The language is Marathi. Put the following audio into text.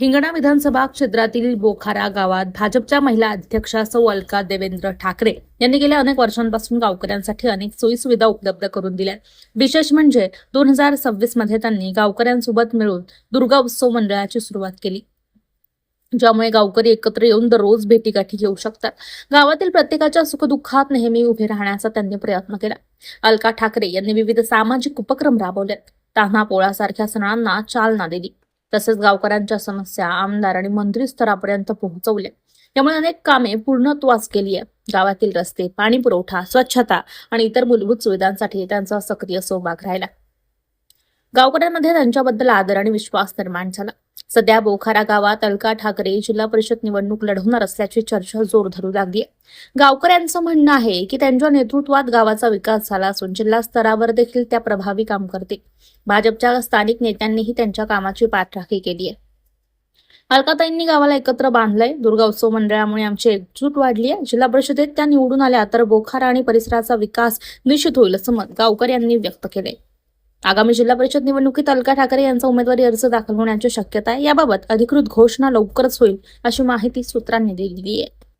हिंगणा विधानसभा क्षेत्रातील बोखारा गावात भाजपच्या महिला अध्यक्षा सौ अलका देवेंद्र ठाकरे यांनी गेल्या अनेक वर्षांपासून गावकऱ्यांसाठी अनेक सोयीसुविधा उपलब्ध करून दिल्या. विशेष म्हणजे दोन हजार सव्वीसमध्ये त्यांनी गावकऱ्यांसोबत मिळून दुर्गा उत्सव मंडळाची सुरुवात केली ज्यामुळे गावकरी एकत्र येऊन दररोज भेटीगाठी घेऊ शकतात. गावातील प्रत्येकाच्या सुखदुःखात नेहमी उभे राहण्याचा त्यांनी प्रयत्न केला. अलका ठाकरे यांनी विविध सामाजिक उपक्रम राबवले तान्हा पोळासारख्या सणांना चालना दिली. तसेच गावकऱ्यांच्या समस्या आमदार आणि मंत्री स्तरापर्यंत पोहोचवल्या त्यामुळे अनेक कामे पूर्णत्वास केली आहे गावातील रस्ते पाणी पुरवठा स्वच्छता आणि इतर मूलभूत सुविधांसाठी त्यांचा सक्रिय सहभाग राहिला. गावकऱ्यांमध्ये त्यांच्याबद्दल आदर आणि विश्वास निर्माण झाला. सध्या बोखारा गावात अलका ठाकरे जिल्हा परिषद निवडणूक लढवणार असल्याची चर्चा जोर धरू लागली गावकऱ्यांचं म्हणणं आहे की त्यांच्या नेतृत्वात गावाचा विकास झाला असून जिल्हा स्तरावर देखील त्या प्रभावी काम करते भाजपच्या स्थानिक नेत्यांनीही त्यांच्या कामाची पाठराखी केली आहे. अलकाताईंनी गावाला एकत्र बांधलंय. दुर्गा उत्सव मंडळामुळे आमची एकजूट वाढली आहे. जिल्हा परिषदेत त्या निवडून आल्या तर बोखारा आणि परिसराचा विकास निश्चित होईल असं मत गावकर यांनी व्यक्त केलंय. आगामी जिल्हा परिषद निवडणुकीत अलका ठाकरे यांचा उमेदवारी अर्ज दाखल होण्याची शक्यता आहे. याबाबत अधिकृत घोषणा लवकरच होईल अशी माहिती सूत्रांनी दिली आहे.